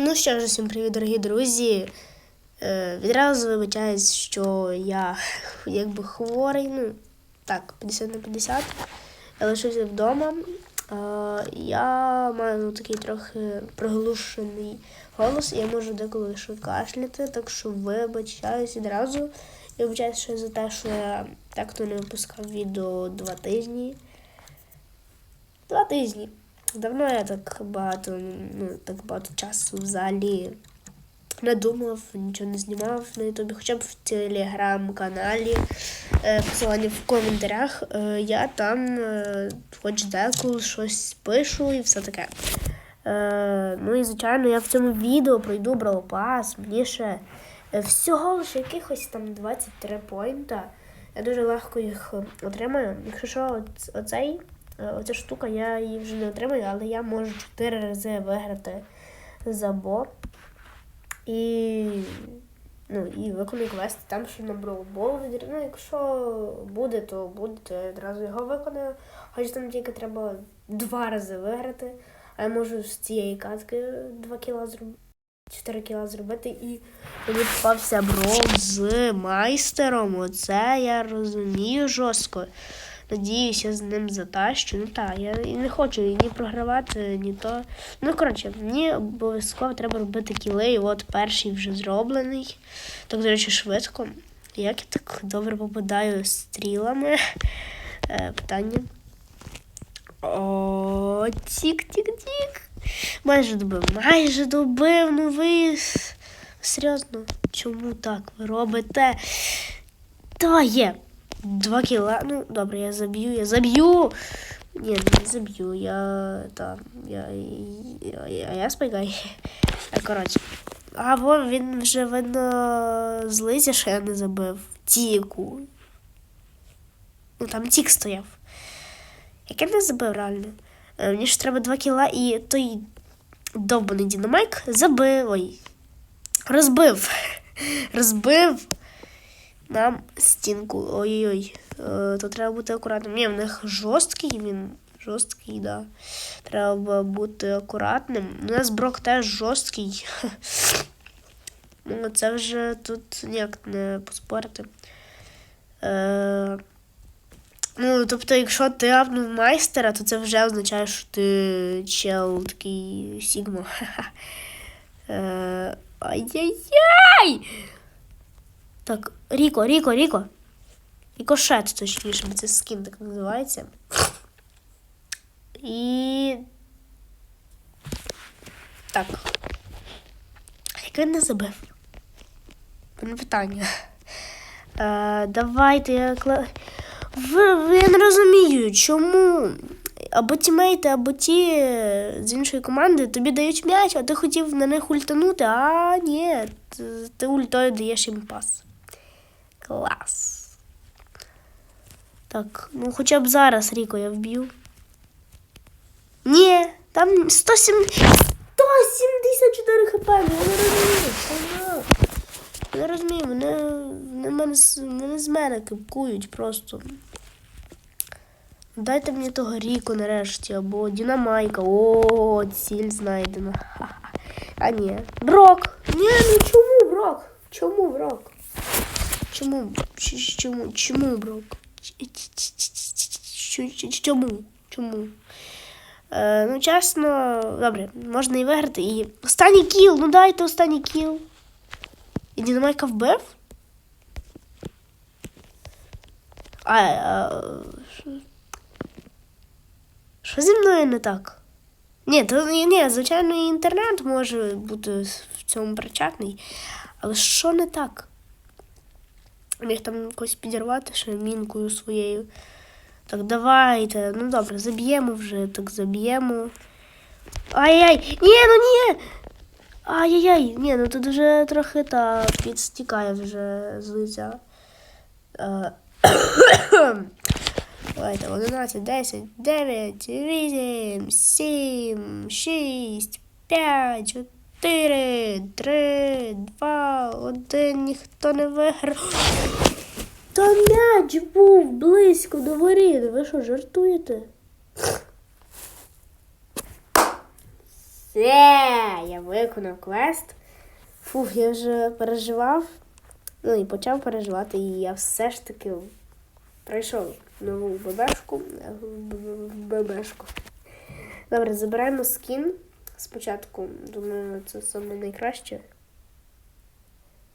Ну що ж, усім привіт, дорогі друзі. Е, відразу вибачаюсь, що я якби хворий, ну так, 50 на 50. Я лишився вдома. Е, я маю ну, такий трохи приглушений голос, я можу деколи ще кашляти, так що вибачаюсь відразу. Я вибачаюсь ще за те, що я так то не випускав відео два тижні. Два тижні. Давно я так багато, ну, так багато часу взагалі не думав, нічого не знімав на Ютубі, хоча б в телеграм-каналі, е, посилання в коментарях. Е, я там е, хоч деколи щось пишу і все таке. Ну і звичайно, я в цьому відео пройду Бравопас, мені ще всього лише якихось там 23 поінта. Я дуже легко їх отримаю. Якщо що, оцей, оця штука, я її вже не отримаю, але я можу 4 рази виграти за бо. І, ну, і виконую квести там, що на броубол. Ну, якщо буде, то буде, то я одразу його виконую. Хоч там тільки треба два рази виграти. А я можу з цієї катки 2 кіла зробити. 4 кіла зробити і мені попався бров з майстером. Оце я розумію жорстко. Надіюсь, я з ним затащу. Ну так, я і не хочу ні програвати, ні то. Ну, коротше, мені обов'язково треба робити кіли, і от перший вже зроблений. Так, до речі, швидко. Як я так добре попадаю стрілами? Е, питання. О, тік-тік-тік. Майже добив, майже добив, ну ви. Серйозно, чому так ви робите? Давай є. Два кіла. Ну, добре, я заб'ю, я заб'ю. Ні, не заб'ю. Я там. Я. Я, я, я. А, коротше. А вон він вже видно злиться, що я не забив. Тіку. Ну там тік стояв. Як я не забив реально. Е, Мені ж треба два кіла і той довбаний дінамайк забив. Ой. Розбив. Розбив нам стінку. Ой-ой-ой. Е, То треба бути акуратним. Ні, в них жорсткий він. Жорсткий, да. Треба бути акуратним. У нас брок теж жорсткий. Ну, це вже тут ніяк не поспорити. Е, Ну, тобто, якщо ти апнув майстера, то це вже означає, що ти чел такий Сігма. Е, Ай-яй-яй! Так, Ріко, Ріко, Ріко. Рікошет, точніше, це скін так називається. І. Так. Як він не забив? Мене питання. Е, давайте я кла... Ви, ви- не розумію, чому або тімейти, або ті з іншої команди тобі дають м'яч, а ти хотів на них ультанути, а ні, ти ультою даєш їм пас. Клас. Так, ну хоча б зараз Ріко я вб'ю. Ні, там 107... 174 хп, ну, я не розумію. Я не розумію, вони, вони, мене, вони з мене кипкують просто. Дайте мені того Ріко нарешті, або Дінамайка. О, ціль знайдена. А ні. Брок! Ні, ну чому Брок? Чому Брок? Чому? Чому? Чому Брок? Чому? Чому? Е, ну, чесно, добре, можна і виграти. І останній кіл, ну дайте останній кіл. І Дінамайка вбив? А, а що? що зі мною не так? Ні, то ні, звичайно, і інтернет може бути в цьому причетний. Але що не так? Міг там якось підірвати ще мінкою своєю. Так, давайте. Ну добре, заб'ємо вже, так заб'ємо. Ай-яй! Ні, ну ні! Ай-яй-яй! Ні, ну тут вже трохи та підстікає вже з лиця. Е, Давайте, 11, 10, 9, 8, 7, 6, 5, 4, 3, 2, 1, ніхто не виграв. Та м'яч був близько до воріт. Ви що, жартуєте? Є, я виконав квест. Фух, я вже переживав. Ну і почав переживати, і я все ж таки пройшов нову бебешку. е, б- б- бебешку. Добре, забираємо скін спочатку. Думаю, це саме найкраще.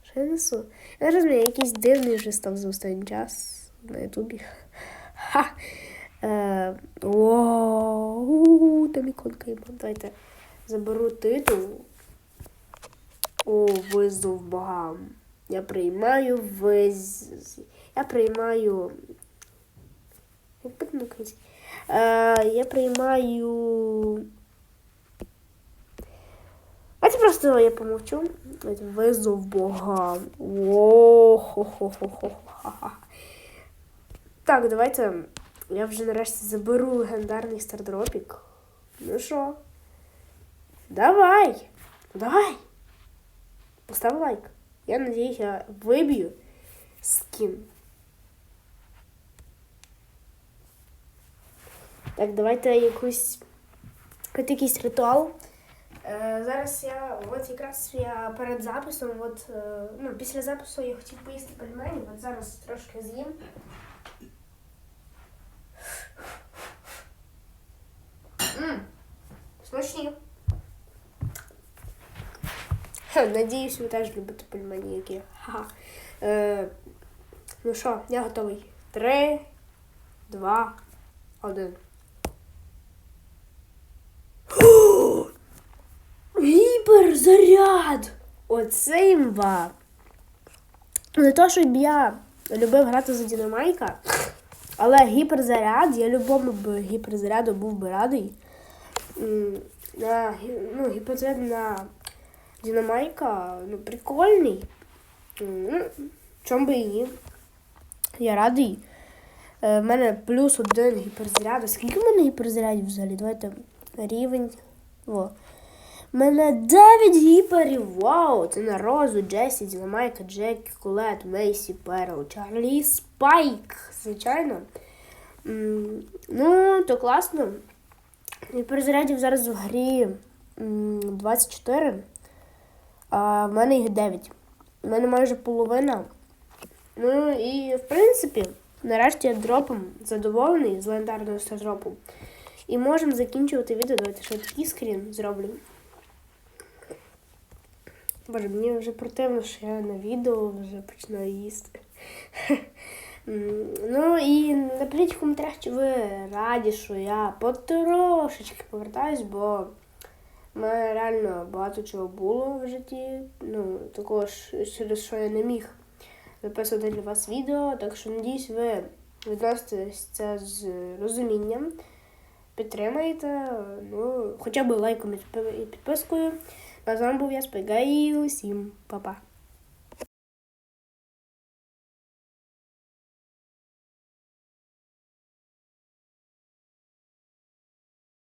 Що я несу? Я розумію, якийсь дивний вже став за останній час на Ютубі. Ха! Е, Воу, там іконка є. Давайте заберу титул. О, визов богам. Я приймаю виз... Я приймаю. Як буде на? Е, я приймаю. Давайте просто я помовчу. Визов богам. о хо хо хо хо ха Так, давайте. Я вже нарешті заберу легендарний стардропік. Ну що? Давай! Давай! Постав лайк. Я надіюсь, я виб'ю скін. Так, давайте якусь якийсь ритуал. Е, зараз я, от якраз я перед записом, от, е, ну, після запису я хотів поїсти пельмені, от зараз трошки з'їм. Смачні. Надіюсь, ви теж любите пельмені, які. Ха-ха. Е, ну що, я готовий. Три, два, один. Гіперзаряд! Оце імба. Не то, щоб я любив грати за Дінамайка, але гіперзаряд, я любому б гіперзаряду був би радий. На, ну, гіперзаряд на Дінамайка ну, прикольний. Ну, чому би і ні. Я радий. Е, В мене плюс один гіперзаряд. Скільки в мене гіперзарядів взагалі? Давайте рівень. Во. Мене 9 гіперів. Вау! Це на Розу, Джесі, Дінамайка, Джекі, Колет, Мейсі, Перл, Чарлі, Спайк. Звичайно. Ну, то класно. Гіперзарядів зараз в грі м, 24, а в мене їх 9. У мене майже половина. Ну і в принципі, нарешті я дропом задоволений з легендарного стардропу. І можемо закінчувати відео. Давайте ще такий скрін зроблю. Боже, мені вже противно, що я на відео вже починаю їсти. Ну і напишіть в коментарях, чи ви раді, що я потрошечки повертаюсь, бо в мене реально багато чого було в житті. Ну, також через що я не міг записувати для вас відео. Так що надіюсь, ви відноситесь це з розумінням. Підтримаєте, ну, хоча б лайком і підпискою. З вами був я Спегай. Усім па-па.